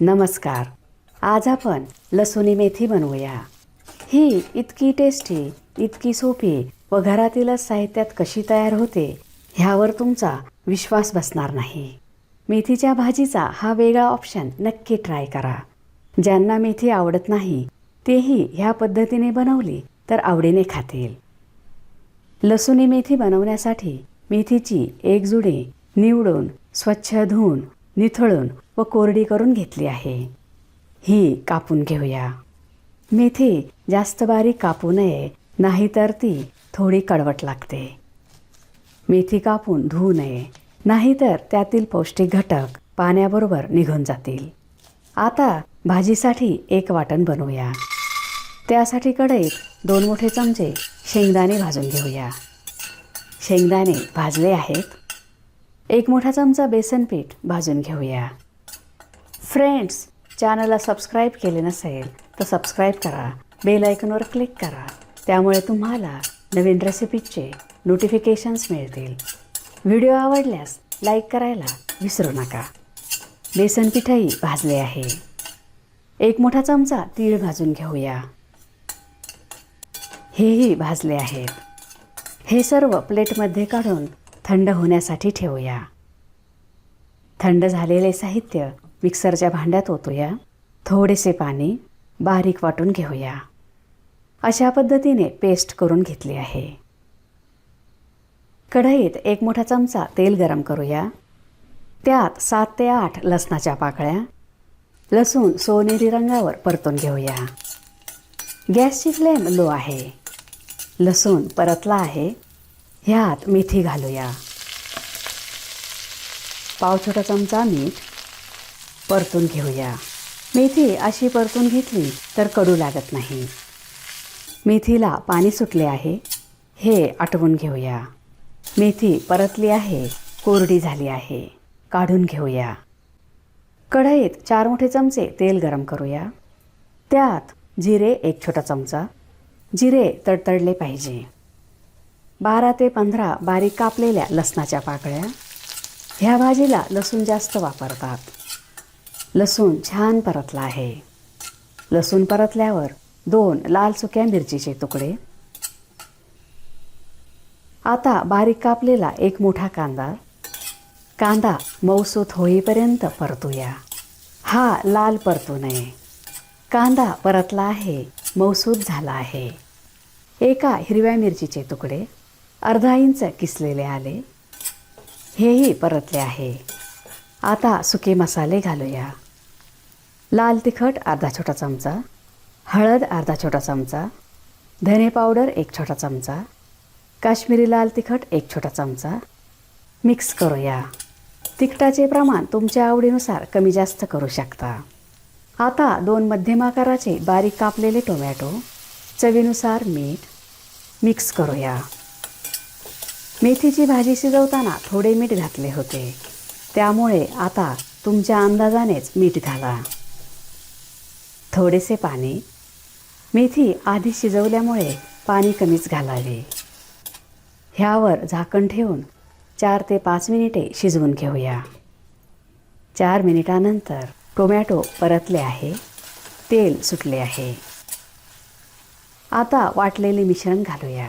नमस्कार. आज आपण लसुणी मेथी बनवूया. ही इतकी टेस्टी इतकी सोपी व घरातीलच साहित्यात कशी तयार होते ह्यावर तुमचा विश्वास बसणार नाही. मेथीच्या भाजीचा हा वेगळा ऑप्शन नक्की ट्राय करा. ज्यांना मेथी आवडत नाही तेही ह्या पद्धतीने बनवली तर आवडीने खातील. लसुणी मेथी बनवण्यासाठी मेथीची एक जुडे निवडून स्वच्छ धुवून निथळून व कोरडी करून घेतली आहे. ही कापून घेऊया. मेथी जास्त बारीक कापू नये नाहीतर ती थोडी कडवट लागते. मेथी कापून धुवू नये नाहीतर त्यातील पौष्टिक घटक पाण्याबरोबर निघून जातील. आता भाजीसाठी एक वाटण बनवूया. त्यासाठी कढईत दोन मोठे चमचे शेंगदाणे भाजून घेऊया. शेंगदाणे भाजले आहेत. एक मोठा चमचा बेसन पीठ भाजून घेऊया. फ्रेंड्स चॅनलला सबस्क्राईब केले नसेल तर सबस्क्राईब करा. बेल आयकॉनवर क्लिक करा. त्यामुळे तुम्हाला नवीन रेसिपीजचे नोटिफिकेशन्स मिळतील. व्हिडिओ आवडल्यास लाईक करायला विसरू नका. बेसन पिठही भाजले आहे. एक मोठा चमचा तीळ भाजून घेऊया. हेही भाजले आहेत. हे सर्व प्लेटमध्ये काढून थंड होण्यासाठी ठेवूया. थंड झालेले साहित्य मिक्सरच्या भांड्यात ओतूया. थोडेसे पाणी बारीक वाटून घेऊया. अशा पद्धतीने पेस्ट करून घेतली आहे. कढईत एक मोठा चमचा तेल गरम करूया. त्यात सात ते आठ लसणाच्या पाकळ्या लसूण सोनेरी रंगावर परतून घेऊया. गॅसची फ्लेम लो आहे. लसूण परतला आहे. ह्यात मेथी घालूया. पाव छोटा चमचा मीठ परतून घेऊया. मेथी अशी परतून घेतली तर कडू लागत नाही. मेथीला पाणी सुटले आहे. हे आटवून घेऊया. मेथी परतली आहे कोरडी झाली आहे. काढून घेऊया. कढईत चार मोठे चमचे तेल गरम करूया. त्यात जिरे एक छोटा चमचा. जिरे तडतडले पाहिजे. बारा ते पंधरा बारीक कापलेल्या लसणाच्या पाकळ्या. ह्या भाजीला लसूण जास्त वापरतात. लसूण छान परतला आहे. लसूण परतल्यावर दोन लाल सुक्या मिरचीचे तुकडे. आता बारीक कापलेला एक मोठा कांदा. कांदा मऊसूत होईपर्यंत परतूया. हा लाल परतू नये. कांदा परतला आहे मऊसूत झाला आहे. एका हिरव्या मिरचीचे तुकडे. अर्धा इंच किसलेले आले. हेही परतले आहे. आता सुके मसाले घालूया. लाल तिखट अर्धा छोटा चमचा हळद अर्धा छोटा चमचा धने पावडर एक छोटा चमचा काश्मीरी लाल तिखट एक छोटा चमचा. मिक्स करूया. तिखटाचे प्रमाण तुमच्या आवडीनुसार कमी जास्त करू शकता. आता दोन मध्यम आकाराचे बारीक कापलेले टोमॅटो चवीनुसार मीठ मिक्स करूया. मेथीची भाजी शिजवताना थोडे मीठ घातले होते. त्यामुळे आता तुमच्या अंदाजानेच मीठ घाला. थोडेसे पाणी. मेथी आधी शिजवल्यामुळे पाणी कमीच घालावे. ह्यावर झाकण ठेवून चार ते पाच मिनिटे शिजवून घेऊया. चार मिनिटानंतर टोमॅटो परतले आहे. तेल सुटले आहे. आता वाटलेले मिश्रण घालूया.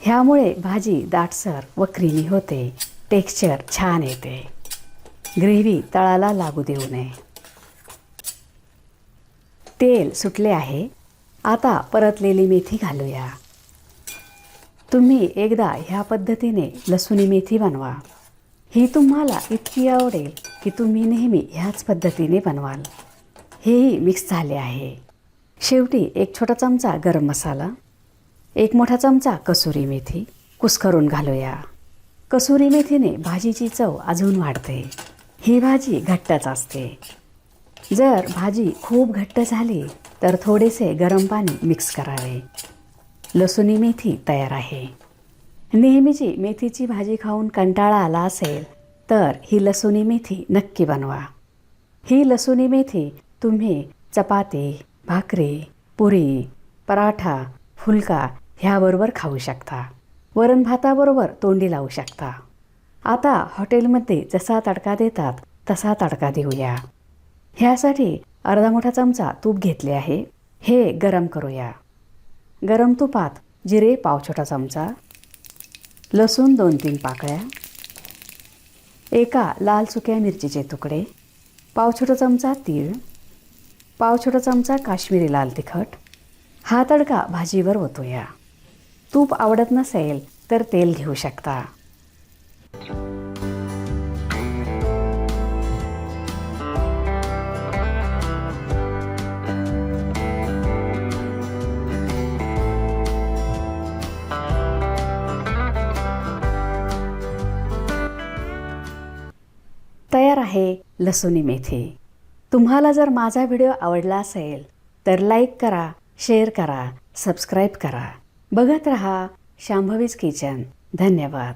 ह्यामुळे भाजी दाटसर व क्रीमी होते. टेक्स्चर छान येते. ग्रेव्ही तळाला लागू देऊ नये. तेल सुटले आहे. आता परतलेली मेथी घालूया. तुम्ही एकदा ह्या पद्धतीने लसुणी मेथी बनवा. ही तुम्हाला इतकी आवडेल की तुम्ही नेहमी ह्याच पद्धतीने बनवाल. हेही मिक्स झाले आहे. शेवटी एक छोटा चमचा गरम मसाला एक मोठा चमचा कसुरी मेथी कुस्करून घालूया. कसुरी मेथीने भाजीची चव अजून वाढते. ही भाजी घट्टच असते. जर भाजी खूप घट्ट झाली तर थोडेसे गरम पाणी मिक्स करावे. लसुणी मेथी तयार आहे. नेहमीची मेथीची भाजी खाऊन कंटाळा आला असेल तर ही लसुणी मेथी नक्की बनवा. ही लसुणी मेथी तुम्ही चपाती भाकरी पुरी पराठा फुलका ह्याबरोबर खाऊ शकता. वरण भाताबरोबर तोंडी लावू शकता. आता हॉटेलमध्ये जसा तडका देतात तसा तडका देऊया. ह्यासाठी अर्धा मोठा चमचा तूप घेतले आहे. हे गरम करूया. गरम तुपात जिरे पाव छोटा चमचा लसूण दोन तीन पाकळ्या एका लाल सुक्या मिरचीचे तुकडे पाव छोटा चमचा तीळ पाव छोटा चमचा काश्मीरी लाल तिखट. हा तडका भाजीवर ओतूया. तूप आवडत नसेल तर तेल घेऊ शकता. तयार आहे लसुनी मेथी. तुम्हाला जर माझा व्हिडिओ आवडला असेल तर लाईक करा शेअर करा सबस्क्राईब करा. बघत रहा शांभवीज किचन. धन्यवाद.